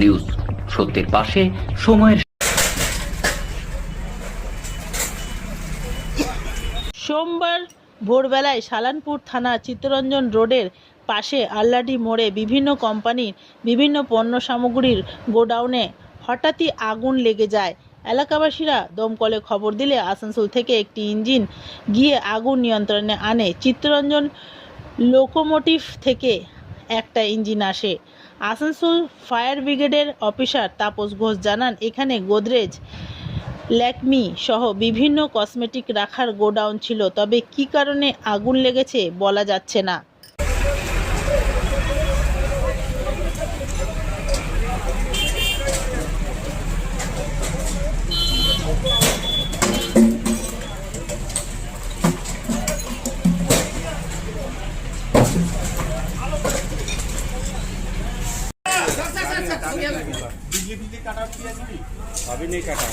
News. সত্যের পাশে সময়ের সোমবার ভোরবেলায় সালানপুর থানা চিত্তরঞ্জন রোডের পাশে আল্লাডি মোড়ে বিভিন্ন কোম্পানির বিভিন্ন পণ্য সামগ্রীর গোডাউনে হঠাৎই আগুন লেগে যায়। এলাকাবাসীরা দমকলে খবর দিলে আসানসোল থেকে একটি ইঞ্জিন গিয়ে আগুন নিয়ন্ত্রণে আনে। চিত্তরঞ্জন লোকোমোটিভ থেকে একটা ইঞ্জিন আসে। আসানসোল ফায়ার ব্রিগেডের অফিসার তাপস ঘোষ জানান, এখানে গোদরেজ, ল্যাকমি সহ বিভিন্ন কসমেটিক রাখার গোডাউন ছিল। তবে কি কারণে আগুন লেগেছে বলা যাচ্ছে না। अभी नहीं कटा।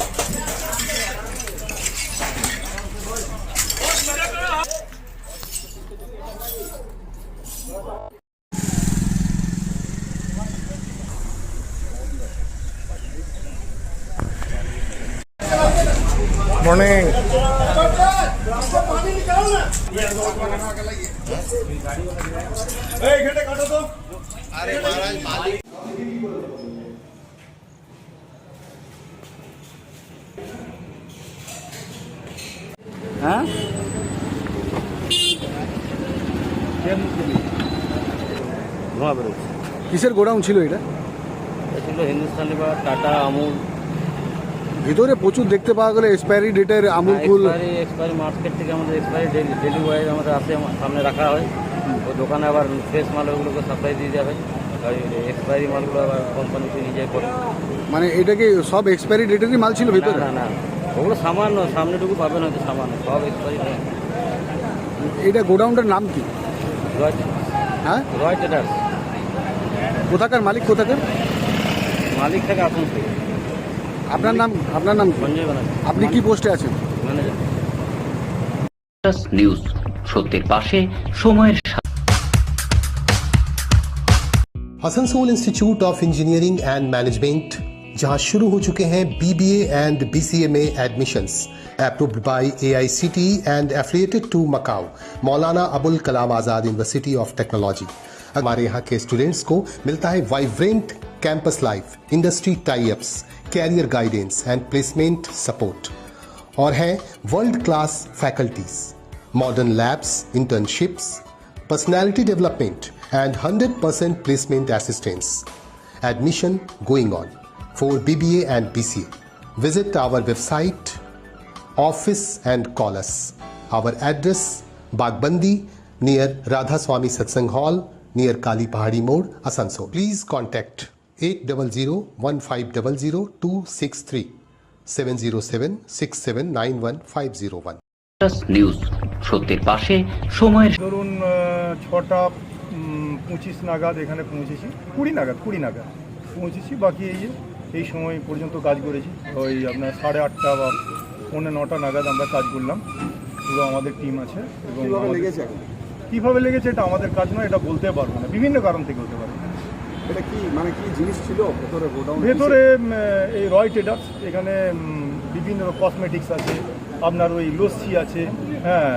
मॉर्निंग एक घंटे काटो तो अरे महाराज मालिक। ধোঁয়া বেরোচ্ছে কিসের গোডাউন ছিল এটা? ছিল হিন্দুস্তানি বা টাটা আমুল। ভিতরে প্রচুর দেখতে পাওয়া গেলে এক্সপায়ারি ডেটের Amul full. Expiry expiry market থেকে আমাদের এক্সপায়ারি ডেলি ডেলি ওয়াইজ আমাদের আসে সামনে রাখা হয়। ওই দোকানে আবার ফ্রেশ মালগুলোকে সাপ্লাই দিয়ে যাবে এক্সপায়ারি মালগুলো আবার কোম্পানিতে নিয়ে যায় করে। মানে এটা কি সব এক্সপায়ারি ডেটেরই মাল ছিল ভিতরে? না না। ওগুলো সামান্য সামনেটুকু পাবেন হয়তো সামান্য সব এক্সপায়ারি এটা গোডাউনটার নাম কি? হ্যাঁ? রয় ট্রেডার্স কোথাকার মালিক কোথাকার? মালিক থেকে আসুন আপনার নাম আপনার নাম সঞ্জয় ব্যানার্জি। আপনি কি পোস্টে আছেন? নিউজ সত্যের পাশে সময়ের Asansol institute of engineering and management जहाँ शुरू हो चुके हैं बीबीए एंड बीसीए में admissions approved by AICTE and affiliated to MAKAUT Maulana Abul Kalam Azad university of technology हमारे यहाँ के स्टूडेंट्स को मिलता है vibrant campus life industry tie ups career guidance and placement support और हैं world class faculties modern labs internships personality development and 100% placement assistance. Admission going on. for BBA and BCA. Visit our website, office and call us. Our address Bagbandi near Radha Swami Satsang Hall near Kali Pahadi Mode, Asansol. Please contact 800-1500-263 707-6791-501. News সত্যের পাশে সময়ের ধরুন আহ, ছটা উম, পঁচিশ নাগাদ এখানে পৌঁছেছি কুড়ি নাগাদ কুড়ি নাগাদ পৌঁছেছি বাকি এই যে এই সময় পর্যন্ত কাজ করেছি। ওই আপনার সাড়ে আটটা বা পৌনে নটা নাগাদ আমরা কাজ করলাম। পুরো আমাদের টিম আছে এবং লেগেছে কীভাবে লেগেছে এটা আমাদের কাজ নয় এটা বলতে পারব না। বিভিন্ন কারণ থেকে হতে পারে। এটা কি মানে কি জিনিস ছিল? ভেতরে গোডাউন ভেতরে এই রয় ট্রেডার্স এখানে বিভিন্ন কসমেটিক্স আছে আপনার ওই লস্যি আছে হ্যাঁ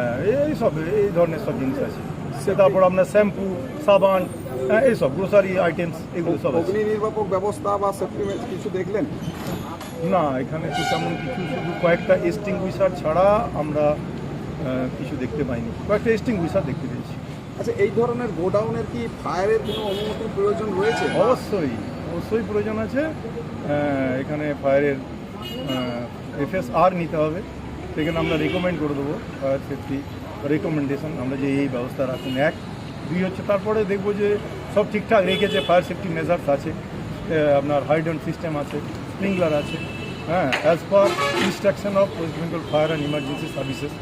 এই সব এই ধরনের সব জিনিস আছে। সে তারপর আপনার শ্যাম্পু সাবান হ্যাঁ এইসব গ্রোসারি আইটেমস এগুলো সব অগ্নি নির্বাপক ব্যবস্থা বা সেফটি কিছু দেখলেন? না এখানে তো তেমন কিছু শুধু কয়েকটা এক্সটিংগুইশার ছাড়া আমরা কিছু দেখতে পাইনি। কয়েকটা এক্সটিংগুইশার দেখতে পেয়েছি। আচ্ছা এই ধরনের গোডাউনের কি ফায়ারের কোনো অনুমতির প্রয়োজন রয়েছে? অবশ্যই অবশ্যই প্রয়োজন আছে। এখানে ফায়ারের এফএসআর নিতে হবে। সেখানে আমরা রেকমেন্ড করে দেবো ফায়ার সেফটি রেকমেন্ডেশন আমরা যে এই ব্যবস্থা রাখুন এক। দুই হচ্ছে তারপরে দেখব যে সব ঠিকঠাক রেখেছে ফায়ার সেফটি মেজার্স আছে আপনার হাইড্রন সিস্টেম আছে স্প্রিংলার আছে হ্যাঁ as per instruction of West Bengal fire and emergency services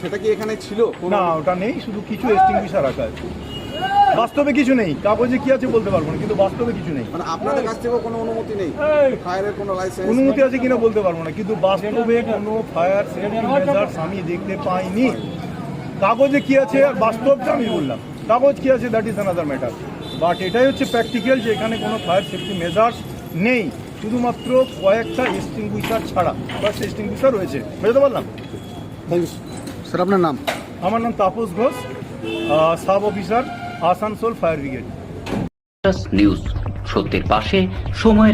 সেটা কি এখানে ছিল? না ওটা নেই শুধু কিছু এক্সটিংগুইশার রাখা আছে। বাস্তবে কিছু নেই কাগজে কি আছে বলতে পারব না কিন্তু বাস্তবে কিছু নেই। মানে আপনাদের কাছ থেকেও কোনো অনুমতি নেই? ফায়ারের কোনো লাইসেন্স অনুমতি আছে কিনা বলতে পারব না কিন্তু বাস্তবে কোনো ফায়ার সেফটি মেজার্স আমি দেখতে পাইনি। কাগজে কি আছে আর বাস্তবটা আমি বললাম। কাগজ কি আছে that is another matter but এটাই হচ্ছে প্র্যাকটিক্যাল যে এখানে কোনো ফায়ার সেফটি মেজার্স নেই। শুধুমাত্র কয়েকটা এক্সটিংগুইশার ছাড়া বাস এক্সটিংগুইশার রয়েছে। বুঝতে পারলাম? থ্যাংক ইউ স্যার আপনার নাম? আমার নাম Tapas Ghosh sub officer Asansol fire brigade news সত্যের পাশে সময়ের